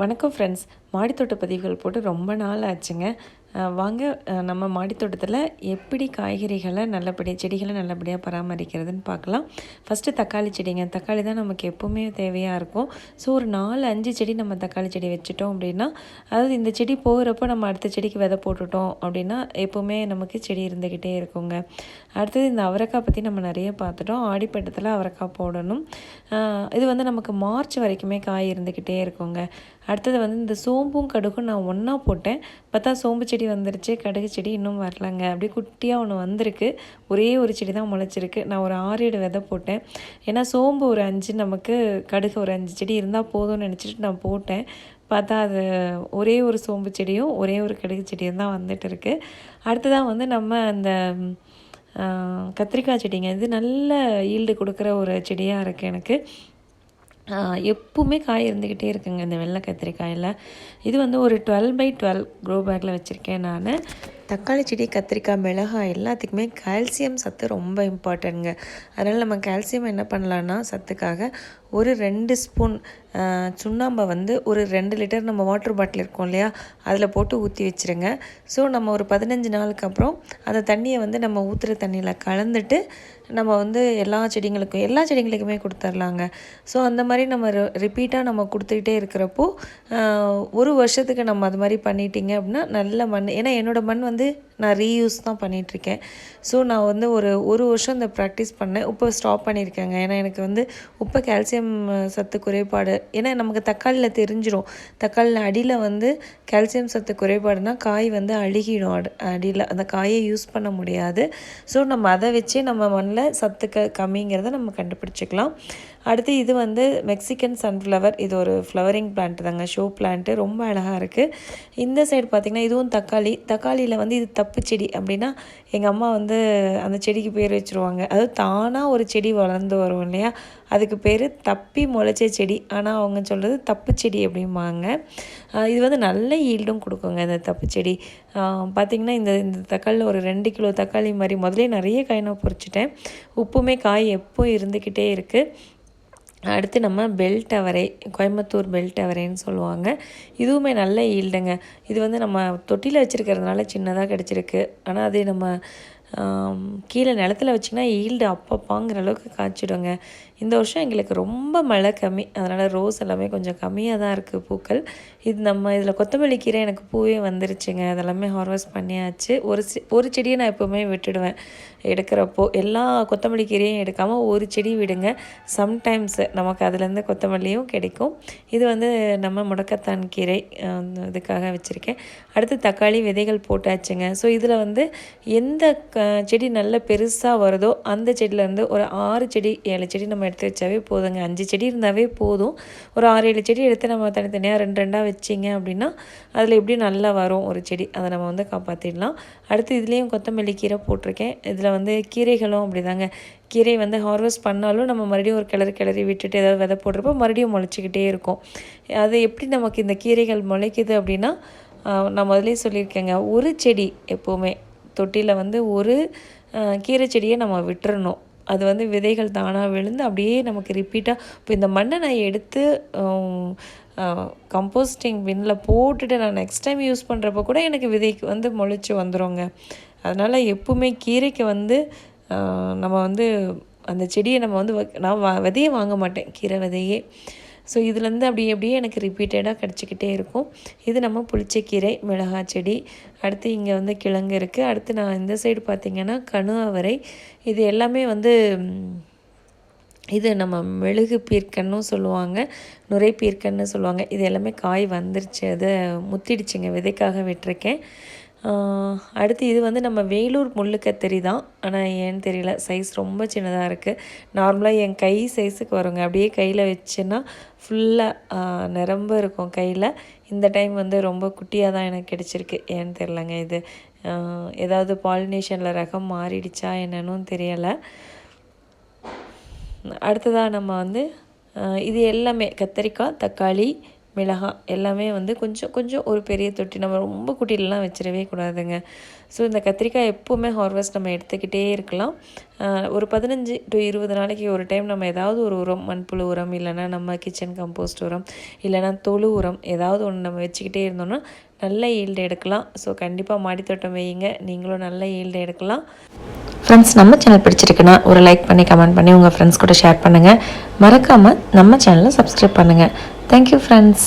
வணக்கம் ஃப்ரெண்ட்ஸ் மாடித்தோட்ட பதிவுகள் போட்டு ரொம்ப நாள் ஆச்சுங்க. வாங்க நம்ம மாடித்தோட்டத்தில் எப்படி காய்கறிகளை நல்லபடியாக செடிகளை நல்லபடியாக பராமரிக்கிறதுன்னு பார்க்கலாம். ஃபஸ்ட்டு தக்காளி செடிங்க. தக்காளி தான் நமக்கு எப்போவுமே தேவையாக இருக்கும். ஸோ ஒரு நாலு அஞ்சு செடி நம்ம தக்காளி செடி வச்சுட்டோம் அப்படின்னா அதாவது இந்த செடி போகிறப்போ நம்ம அடுத்த செடிக்கு விதை போட்டுட்டோம் அப்படின்னா எப்போவுமே நமக்கு செடி இருந்துக்கிட்டே இருக்குங்க. அடுத்தது இந்த அவரைக்காய் பற்றி நம்ம நிறைய பார்த்துட்டோம். ஆடிப்பட்டத்தில் அவரைக்காய் போடணும். இது வந்து நமக்கு மார்ச் வரைக்குமே காய் இருந்துக்கிட்டே இருக்குங்க. அடுத்தது வந்து இந்த சோம்பும் கடுகும் நான் ஒன்றா போட்டேன். பார்த்தா சோம்பு செடி வந்துருச்சு கடுகு செடி இன்னும் வரலங்க. அப்படியே குட்டியாக ஒன்று வந்திருக்கு. ஒரே ஒரு செடி தான் முளைச்சிருக்கு. நான் ஒரு ஆறு ஏழு விதை போட்டேன். ஏன்னா சோம்பு ஒரு அஞ்சு நமக்கு கடுகு ஒரு அஞ்சு செடி இருந்தால் போதும்னு நினச்சிட்டு நான் போட்டேன். பார்த்தா அது ஒரே ஒரு சோம்பு செடியும் ஒரே ஒரு கடுகு செடியும் தான் வந்துட்டு இருக்குது அடுத்ததாக வந்து நம்ம அந்த கத்திரிக்காய் செடிங்க. இது நல்ல ஈல்டு கொடுக்குற ஒரு செடியாக இருக்குது எனக்கு. எப்பவுமே காய் இருந்துக்கிட்டே இருக்குங்க இந்த வெள்ளை கத்திரிக்காயில். இது வந்து ஒரு டுவெல் பை டுவெல் க்ரோ பேக்கில் வச்சுருக்கேன் நான். தக்காளி செடி கத்திரிக்காய் மிளகாய் எல்லாத்துக்குமே கால்சியம் சத்து ரொம்ப இம்பார்ட்டன்ங்க அதனால் நம்ம கால்சியம் என்ன பண்ணலான்னா சத்துக்காக ஒரு ரெண்டு ஸ்பூன் சுண்ணாம்பை வந்து ஒரு ரெண்டு லிட்டர் நம்ம வாட்டர் பாட்டில் இருக்கும் இல்லையா? அதில் போட்டு ஊற்றி வச்சுருங்க. ஸோ நம்ம ஒரு பதினஞ்சு நாளுக்கு அப்புறம் அந்த தண்ணியை வந்து நம்ம ஊற்றுற தண்ணியில் கலந்துட்டு நம்ம வந்து எல்லா செடிங்களுக்கும் எல்லா செடிங்களுக்குமே கொடுத்துர்லாங்க. ஸோ அந்த மாதிரி நம்ம ரிப்பீட்டாக நம்ம கொடுத்துக்கிட்டே இருக்கிறப்போ ஒரு வருஷத்துக்கு நம்ம அது மாதிரி பண்ணிட்டீங்க அப்படின்னா நல்ல மண் ஏன்னா என்னோடய மண் வந்து வந்து நான் ரீயூஸ் தான் பண்ணிகிட்ருக்கேன் ஸோ நான் வந்து ஒரு ஒரு வருஷம் இந்த ப்ராக்டிஸ் பண்ணேன். இப்போ ஸ்டாப் பண்ணியிருக்கேங்க. ஏன்னா எனக்கு வந்து உப்பை கால்சியம் சத்து குறைபாடு ஏன்னா நமக்கு தக்காளியில் தெரிஞ்சிடும் தக்காளியில் அடியில் வந்து கால்சியம் சத்து குறைபாடுனா காய் வந்து அழுகிடும். அடி அடியில் அந்த காயை யூஸ் பண்ண முடியாது. ஸோ நம்ம அதை வச்சே நம்ம மண்ணில் சத்துக்க கம்மிங்கிறத நம்ம கண்டுபிடிச்சிக்கலாம். அடுத்து இது வந்து மெக்சிகன் சன்ஃப்ளவர் இது ஒரு ஃப்ளவரிங் பிளான்ட் தாங்க. ஷோ பிளான்ட்டு ரொம்ப அழகாக இருக்குது இந்த சைடு பார்த்திங்கன்னா இதுவும் தக்காளி. தக்காளியில் வந்து இது தப்பு செடி அப்படின்னா எங்கள் அம்மா வந்து அந்த செடிக்கு பேர் வச்சுருவாங்க. அது தானாக ஒரு செடி வளர்ந்து வரும் இல்லையா? அதுக்கு பேர் தப்பி முளைச்ச செடி. ஆனால் அவங்க சொல்கிறது தப்பு செடி அப்படிம்பாங்க. இது வந்து நல்ல ஈல்டும் கொடுக்குங்க இந்த தப்பு செடி. பார்த்திங்கன்னா இந்த இந்த தக்காளியில் ஒரு ரெண்டு கிலோ தக்காளி மாதிரி முதலே நிறைய காய் நான் பொறிச்சிட்டேன். உப்புமே காய் எப்போ இருந்துக்கிட்டே இருக்குது அடுத்து நம்ம பெல் டவரை கோயம்புத்தூர் பெல்ட் அவரைன்னு சொல்லுவாங்க. இதுவுமே நல்ல ஈல்டுங்க இது வந்து நம்ம தொட்டியில் வச்சுருக்கிறதுனால சின்னதாக கிடச்சிருக்கு. ஆனால் அது நம்ம கீழே நிலத்துல வச்சிங்கன்னா ஈல்டு அப்பப்பாங்கிற அளவுக்கு காய்ச்சிடுங்க. இந்த வருஷம் எங்களுக்கு ரொம்ப மழை கம்மி. அதனால் ரோஸ் எல்லாமே கொஞ்சம் கம்மியாக தான் இருக்குது பூக்கள். இது நம்ம இதில் கொத்தமல்லி கீரை எனக்கு பூவே வந்துருச்சுங்க. அதெல்லாமே ஹார்வெஸ்ட் பண்ணியாச்சு. ஒரு ஒரு செடியை நான் எப்போவுமே விட்டுடுவேன். எடுக்கிறப்போ எல்லா கொத்தமல்லி கீரையும் எடுக்காமல் ஒரு செடி விடுங்க. சம்டைம்ஸ் நமக்கு அதுலேருந்து கொத்தமல்லியும் கிடைக்கும். இது வந்து நம்ம முடக்கத்தான் கீரை இதுக்காக வச்சுருக்கேன். அடுத்து தக்காளி விதைகள் போட்டாச்சுங்க. ஸோ இதில் வந்து எந்த செடி நல்ல பெருசாக வருதோ அந்த செடியிலேருந்து ஒரு ஆறு செடி ஏழு செடி நம்ம எடுத்து வச்சாவே போதுங்க. அஞ்சு செடி இருந்தாவே போதும். ஒரு ஆறு ஏழு செடி எடுத்து நம்ம தனித்தனியாக ரெண்டு ரெண்டாக வச்சிங்க அப்படின்னா அதில் எப்படி நல்லா வரும் ஒரு செடி அதை நம்ம வந்து காப்பாற்றிடலாம் அடுத்து இதுலேயும் கொத்தமல்லி கீரை போட்டிருக்கேன். இதில் வந்து கீரைகளும் அப்படிதாங்க. கீரை வந்து ஹார்வெஸ்ட் பண்ணாலும் நம்ம மறுபடியும் ஒரு கிளறி கிளறி விட்டுட்டு ஏதாவது விதை போடுறப்போ மறுபடியும் முளைச்சிக்கிட்டே இருக்கும். அது எப்படி நமக்கு இந்த கீரைகள் முளைக்குது அப்படின்னா நான் முதலே சொல்லியிருக்கேங்க. ஒரு செடி எப்போவுமே தொட்டியில் வந்து ஒரு கீரை செடியை நம்ம விட்டுறணும். அது வந்து விதைகள் தானாக விழுந்து அப்படியே நமக்கு ரிப்பீட்டாக இப்போ இந்த மண்ணை நான் எடுத்து கம்போஸ்டிங் பின்னில் போட்டுட்டு நான் நெக்ஸ்ட் டைம் யூஸ் பண்ணுறப்ப கூட எனக்கு விதைக்கு வந்து முளைச்சி வந்துருங்க. அதனால் எப்பவுமே கீரைக்கு வந்து நம்ம வந்து அந்த செடியை நம்ம வந்து வ- நான் வ விதையை வாங்க மாட்டேன். கீரை விதையே. ஸோ இதுலேருந்து அப்படியே அப்படியே எனக்கு ரிப்பீட்டடாக கிடச்சிக்கிட்டே இருக்கும். இது நம்ம புளிச்சக்கீரை மிளகாய் செடி. அடுத்து இங்கே வந்து கிழங்கு இருக்குது அடுத்து நான் இந்த சைடு பார்த்திங்கன்னா கணு அவரை. இது எல்லாமே வந்து இது நம்ம மெழுகு பீர்க்கன்னும் சொல்லுவாங்க. நுரை பீர்க்கன்னு சொல்லுவாங்க. இது எல்லாமே காய் வந்துருச்சு. அது முத்திடுச்சுங்க. விதைக்காக விட்டுருக்கேன். அடுத்து இது வந்து நம்ம வேலூர் முள்ளு தான் ஆனால் ஏன்னு தெரியல. சைஸ் ரொம்ப சின்னதாக இருக்குது நார்மலாக என் கை சைஸுக்கு வருங்க. அப்படியே கையில் வச்சுன்னா ஃபுல்லாக நிரம்ப இருக்கும் கையில். இந்த டைம் வந்து ரொம்ப குட்டியாக தான் எனக்கு கிடச்சிருக்கு. ஏன்னு தெரிலங்க இது. ஏதாவது பாலினேஷனில் ரகம் மாறிடுச்சா என்னன்னு தெரியலை. அடுத்ததாக நம்ம வந்து இது எல்லாமே கத்தரிக்காய் தக்காளி மிளகாய் எல்லாமே வந்து கொஞ்சம் கொஞ்சம் ஒரு பெரிய தொட்டி நம்ம ரொம்ப குட்டிலலாம் வச்சிடவே கூடாதுங்க. ஸோ இந்த கத்திரிக்காய் எப்போவுமே ஹார்வெஸ்ட் நம்ம எடுத்துக்கிட்டே இருக்கலாம். ஒரு பதினஞ்சு டு இருபது நாளைக்கு ஒரு டைம் நம்ம ஏதாவது ஒரு உரம் மண்புழு உரம் இல்லைன்னா நம்ம கிச்சன் கம்போஸ்ட் உரம் இல்லைன்னா தொழு உரம் ஏதாவது ஒன்று நம்ம வச்சுக்கிட்டே இருந்தோம்னா நல்ல ஈல்டு எடுக்கலாம். ஸோ கண்டிப்பாக மாடித்தோட்டம் வையுங்க. நீங்களும் நல்ல ஈல்டு எடுக்கலாம். ஃப்ரெண்ட்ஸ் நம்ம சேனல் பிடிச்சிருக்குன்னா ஒரு லைக் பண்ணி கமெண்ட் பண்ணி உங்கள் ஃப்ரெண்ட்ஸ் கூட ஷேர் பண்ணுங்கள் மறக்காமல் நம்ம சேனலை சப்ஸ்கிரைப் பண்ணுங்கள் தேங்க்யூ ஃப்ரெண்ட்ஸ்